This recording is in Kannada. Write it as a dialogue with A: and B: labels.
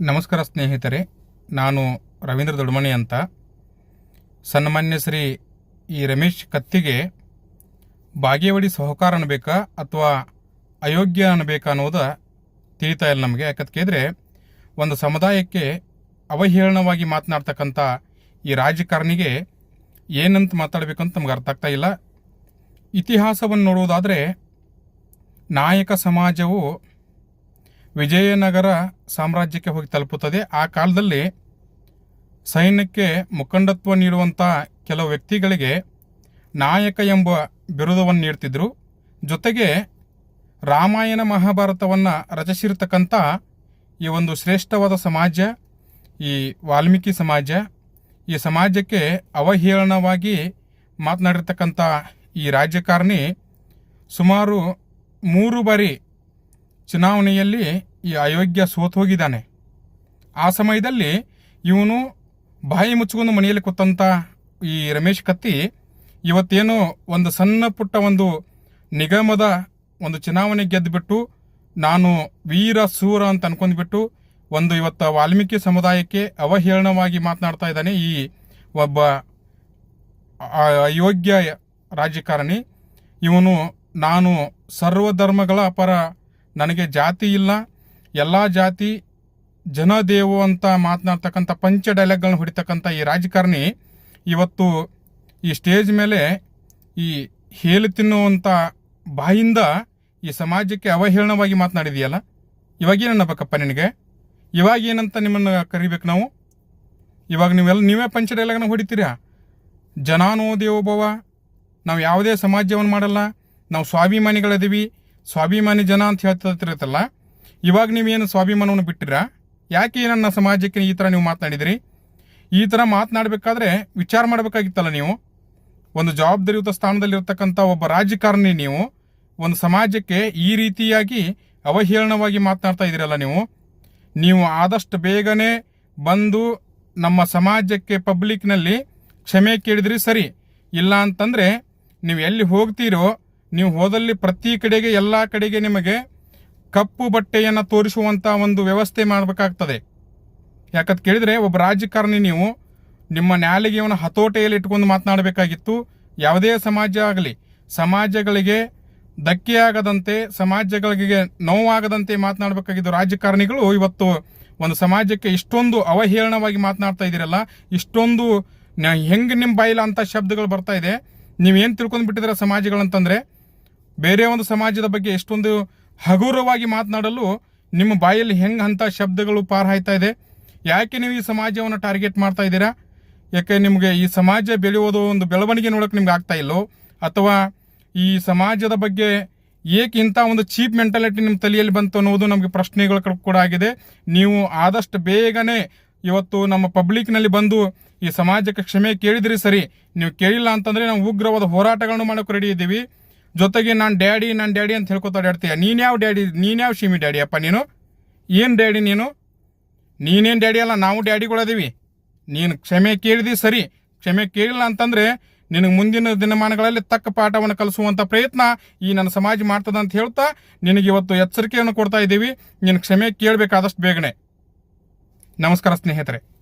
A: ನಮಸ್ಕಾರ ಸ್ನೇಹಿತರೆ, ನಾನು ರವೀಂದ್ರ ದೊಡ್ಮಣಿ ಅಂತ. ಸನ್ಮಾನ್ಯ ಶ್ರೀ ಈ ರಮೇಶ್ ಕತ್ತಿಗೆ ಬಾಗೇವಾಡಿ ಸಹಕಾರ ಅನ್ನಬೇಕಾ ಅಥವಾ ಅಯೋಗ್ಯ ಅನ್ನಬೇಕಾ ಅನ್ನೋದು ತಿಳಿತಾ ಇಲ್ಲ ನಮಗೆ. ಯಾಕಂತ ಕೇಳಿದ್ರೆ, ಒಂದು ಸಮುದಾಯಕ್ಕೆ ಅವಹೇಳನವಾಗಿ ಮಾತನಾಡ್ತಕ್ಕಂಥ ಈ ರಾಜಕಾರಣಿಗೆ ಏನಂತ ಮಾತಾಡಬೇಕಂತ ನಮ್ಗೆ ಅರ್ಥ ಆಗ್ತಾ ಇಲ್ಲ. ಇತಿಹಾಸವನ್ನು ನೋಡುವುದಾದರೆ ನಾಯಕ ಸಮಾಜವು ವಿಜಯನಗರ ಸಾಮ್ರಾಜ್ಯಕ್ಕೆ ಹೋಗಿ ತಲುಪುತ್ತದೆ. ಆ ಕಾಲದಲ್ಲಿ ಸೈನ್ಯಕ್ಕೆ ಮುಖಂಡತ್ವ ನೀಡುವಂಥ ಕೆಲವು ವ್ಯಕ್ತಿಗಳಿಗೆ ನಾಯಕ ಎಂಬ ಬಿರುದವನ್ನು ನೀಡ್ತಿದ್ರು. ಜೊತೆಗೆ ರಾಮಾಯಣ ಮಹಾಭಾರತವನ್ನು ರಚಿಸಿರ್ತಕ್ಕಂಥ ಈ ಒಂದು ಶ್ರೇಷ್ಠವಾದ ಸಮಾಜ, ಈ ವಾಲ್ಮೀಕಿ ಸಮಾಜ, ಈ ಸಮಾಜಕ್ಕೆ ಅವಹೇಳನವಾಗಿ ಮಾತನಾಡಿರ್ತಕ್ಕಂಥ ಈ ರಾಜಕಾರಣಿ ಸುಮಾರು ಮೂರು ಬಾರಿ ಚುನಾವಣೆಯಲ್ಲಿ ಈ ಅಯೋಗ್ಯ ಸೋತು ಹೋಗಿದ್ದಾನೆ. ಆ ಸಮಯದಲ್ಲಿ ಇವನು ಬಾಯಿ ಮುಚ್ಚಿಕೊಂಡು ಮನೆಯಲ್ಲಿ ಕೂತಂತ ಈ ರಮೇಶ್ ಕತ್ತಿ ಇವತ್ತೇನೋ ಒಂದು ಸಣ್ಣ ಪುಟ್ಟ ಒಂದು ನಿಗಮದ ಒಂದು ಚುನಾವಣೆ ಗೆದ್ದುಬಿಟ್ಟು ನಾನು ವೀರ, ಸೂರ ಅಂತ ಅನ್ಕೊಂಡ್ಬಿಟ್ಟು ಒಂದು ಇವತ್ತು ವಾಲ್ಮೀಕಿ ಸಮುದಾಯಕ್ಕೆ ಅವಹೇಳನವಾಗಿ ಮಾತನಾಡ್ತಾ ಇದ್ದಾನೆ ಈ ಒಬ್ಬ ಅಯೋಗ್ಯ ರಾಜಕಾರಣಿ. ಇವನು ನಾನು ಸರ್ವಧರ್ಮಗಳ ಪರ ನನಗೆ ಜಾತಿ ಇಲ್ಲ, ಎಲ್ಲ ಜಾತಿ ಜನದೇವು ಅಂತ ಮಾತನಾಡ್ತಕ್ಕಂಥ ಪಂಚ ಡೈಲಾಗ್ಗಳನ್ನ ಹೊಡಿತಕ್ಕಂಥ ಈ ರಾಜಕಾರಣಿ ಇವತ್ತು ಈ ಸ್ಟೇಜ್ ಮೇಲೆ ಈ ಹೇಳಿ ತಿನ್ನುವಂಥ ಬಾಯಿಂದ ಈ ಸಮಾಜಕ್ಕೆ ಅವಹೇಳನವಾಗಿ ಮಾತನಾಡಿದೆಯಲ್ಲ? ಇವಾಗೇನು ಅನ್ನಬೇಕಪ್ಪ ನಿನಗೆ? ಇವಾಗ ಏನಂತ ನಿಮ್ಮನ್ನು ಕರಿಬೇಕು ನಾವು? ಇವಾಗ ನೀವೆಲ್ಲ, ನೀವೇ ಪಂಚ ಡೈಲಾಗ್ನ ಹೊಡಿತೀರಾ? ಜನಾನೋ ದೇವೋಭವ ನಾವು ಯಾವುದೇ ಸಮಾಜವನ್ನು ಮಾಡಲ್ಲ, ನಾವು ಸ್ವಾಭಿಮಾನಿಗಳಿದ್ದೀವಿ ಸ್ವಾಭಿಮಾನಿ ಜನ ಅಂತ ಹೇಳ್ತಿರ್ತಲ್ಲ ಇವಾಗ ನೀವೇನು ಸ್ವಾಭಿಮಾನವನ್ನು ಬಿಟ್ಟಿರ? ಯಾಕೆ ನನ್ನ ಸಮಾಜಕ್ಕೆ ಈ ಥರ ನೀವು ಮಾತನಾಡಿದಿರಿ? ಈ ಥರ ಮಾತನಾಡಬೇಕಾದ್ರೆ ವಿಚಾರ ಮಾಡಬೇಕಾಗಿತ್ತಲ್ಲ ನೀವು? ಒಂದು ಜವಾಬ್ದಾರಿಯುತ ಸ್ಥಾನದಲ್ಲಿರ್ತಕ್ಕಂಥ ಒಬ್ಬ ರಾಜಕಾರಣಿ ನೀವು, ಒಂದು ಸಮಾಜಕ್ಕೆ ಈ ರೀತಿಯಾಗಿ ಅವಹೇಳನವಾಗಿ ಮಾತನಾಡ್ತಾ ಇದ್ದೀರಲ್ಲ ನೀವು? ನೀವು ಆದಷ್ಟು ಬೇಗನೆ ಬಂದು ನಮ್ಮ ಸಮಾಜಕ್ಕೆ ಪಬ್ಲಿಕ್ನಲ್ಲಿ ಕ್ಷಮೆ ಕೇಳಿದ್ರಿ ಸರಿ. ಇಲ್ಲ ಅಂತಂದ್ರೆ ನೀವು ಎಲ್ಲಿ ಹೋಗ್ತೀರೋ ನೀವು ಹೋದಲ್ಲಿ ಪ್ರತಿ ಕಡೆಗೆ, ಎಲ್ಲ ಕಡೆಗೆ ನಿಮಗೆ ಕಪ್ಪು ಬಟ್ಟೆಯನ್ನು ತೋರಿಸುವಂಥ ಒಂದು ವ್ಯವಸ್ಥೆ ಮಾಡಬೇಕಾಗ್ತದೆ. ಯಾಕಂತ ಕೇಳಿದರೆ, ಒಬ್ಬ ರಾಜಕಾರಣಿ ನೀವು ನಿಮ್ಮ ನ್ಯಾಲಿಗೆಯವನ್ನ ಹತೋಟೆಯಲ್ಲಿ ಇಟ್ಕೊಂಡು ಮಾತನಾಡಬೇಕಾಗಿತ್ತು. ಯಾವುದೇ ಸಮಾಜ ಆಗಲಿ, ಸಮಾಜಗಳಿಗೆ ಧಕ್ಕೆಯಾಗದಂತೆ, ಸಮಾಜಗಳಿಗೆ ನೋವಾಗದಂತೆ ಮಾತನಾಡಬೇಕಾಗಿದ್ದು ರಾಜಕಾರಣಿಗಳು ಇವತ್ತು ಒಂದು ಸಮಾಜಕ್ಕೆ ಇಷ್ಟೊಂದು ಅವಹೇಳನವಾಗಿ ಮಾತನಾಡ್ತಾ ಇದ್ದೀರಲ್ಲ, ಇಷ್ಟೊಂದು ಹೆಂಗೆ ನಿಮ್ಮ ಬಾಯಿಲ ಅಂತ ಶಬ್ದಗಳು ಬರ್ತಾ ಇದೆ. ನೀವೇನು ತಿಳ್ಕೊಂಡು ಬಿಟ್ಟಿದ್ದೀರ ಸಮಾಜಗಳಂತಂದ್ರೆ ಬೇರೆ ಒಂದು ಸಮಾಜದ ಬಗ್ಗೆ ಎಷ್ಟೊಂದು ಹಗುರವಾಗಿ ಮಾತನಾಡಲು ನಿಮ್ಮ ಬಾಯಲ್ಲಿ ಹೆಂಗೆ ಅಂತ ಶಬ್ದಗಳು ಪಾರಾಯ್ತಾ ಇದೆ. ಯಾಕೆ ನೀವು ಈ ಸಮಾಜವನ್ನು ಟಾರ್ಗೆಟ್ ಮಾಡ್ತಾ ಇದ್ದೀರಾ? ಯಾಕೆ ನಿಮಗೆ ಈ ಸಮಾಜ ಬೆಳೆಯೋದು ಒಂದು ಬೆಳವಣಿಗೆ ನೋಡೋಕೆ ನಿಮ್ಗೆ ಆಗ್ತಾ ಇಲ್ಲೋ? ಅಥವಾ ಈ ಸಮಾಜದ ಬಗ್ಗೆ ಏಕೆ ಇಂಥ ಒಂದು ಚೀಪ್ ಮೆಂಟಾಲಿಟಿ ನಿಮ್ಮ ತಲೆಯಲ್ಲಿ ಬಂತು ಅನ್ನೋದು ನಮಗೆ ಪ್ರಶ್ನೆಗಳು ಕೂಡ ಆಗಿದೆ. ನೀವು ಆದಷ್ಟು ಬೇಗನೆ ಇವತ್ತು ನಮ್ಮ ಪಬ್ಲಿಕ್ನಲ್ಲಿ ಬಂದು ಈ ಸಮಾಜಕ್ಕೆ ಕ್ಷಮೆ ಕೇಳಿದ್ರಿ ಸರಿ. ನೀವು ಕೇಳಿಲ್ಲ ಅಂತಂದ್ರೆ ನಾವು ಉಗ್ರವಾದ ಹೋರಾಟಗಳನ್ನು ಮಾಡೋಕೆ ರೆಡಿ ಇದ್ದೀವಿ. ಜೊತೆಗೆ ನಾನು ಡ್ಯಾಡಿ ನಾನು ಡ್ಯಾಡಿ ಅಂತ ಹೇಳ್ಕೊತಾ ನೀನು ಯಾವ ಡ್ಯಾಡಿ ನೀನ್ಯಾವ ಶಿಮಿ ಡ್ಯಾಡಿ ಅಪ್ಪ ನೀನು? ಏನು ಡ್ಯಾಡಿ ನೀನು? ನೀನೇನು ಡ್ಯಾಡಿ ಅಲ್ಲ, ನಾವು ಡ್ಯಾಡಿಗಳದೀವಿ ನೀನು ಕ್ಷಮೆ ಕೇಳಿದಿ ಸರಿ. ಕ್ಷಮೆ ಕೇಳಿಲ್ಲ ಅಂತಂದ್ರೆ ನಿನಗೆ ಮುಂದಿನ ದಿನಮಾನಗಳಲ್ಲಿ ತಕ್ಕ ಪಾಠವನ್ನು ಕಲಿಸುವಂತ ಪ್ರಯತ್ನ ಈ ನನ್ನ ಸಮಾಜ ಮಾಡ್ತದ ಅಂತ ಹೇಳ್ತಾ ನಿನಗೆ ಇವತ್ತು ಎಚ್ಚರಿಕೆಯನ್ನು ಕೊಡ್ತಾ ಇದ್ದೀವಿ. ನೀನು ಕ್ಷಮೆ ಕೇಳಬೇಕಾದಷ್ಟು ಬೇಗನೆ. ನಮಸ್ಕಾರ ಸ್ನೇಹಿತರೆ.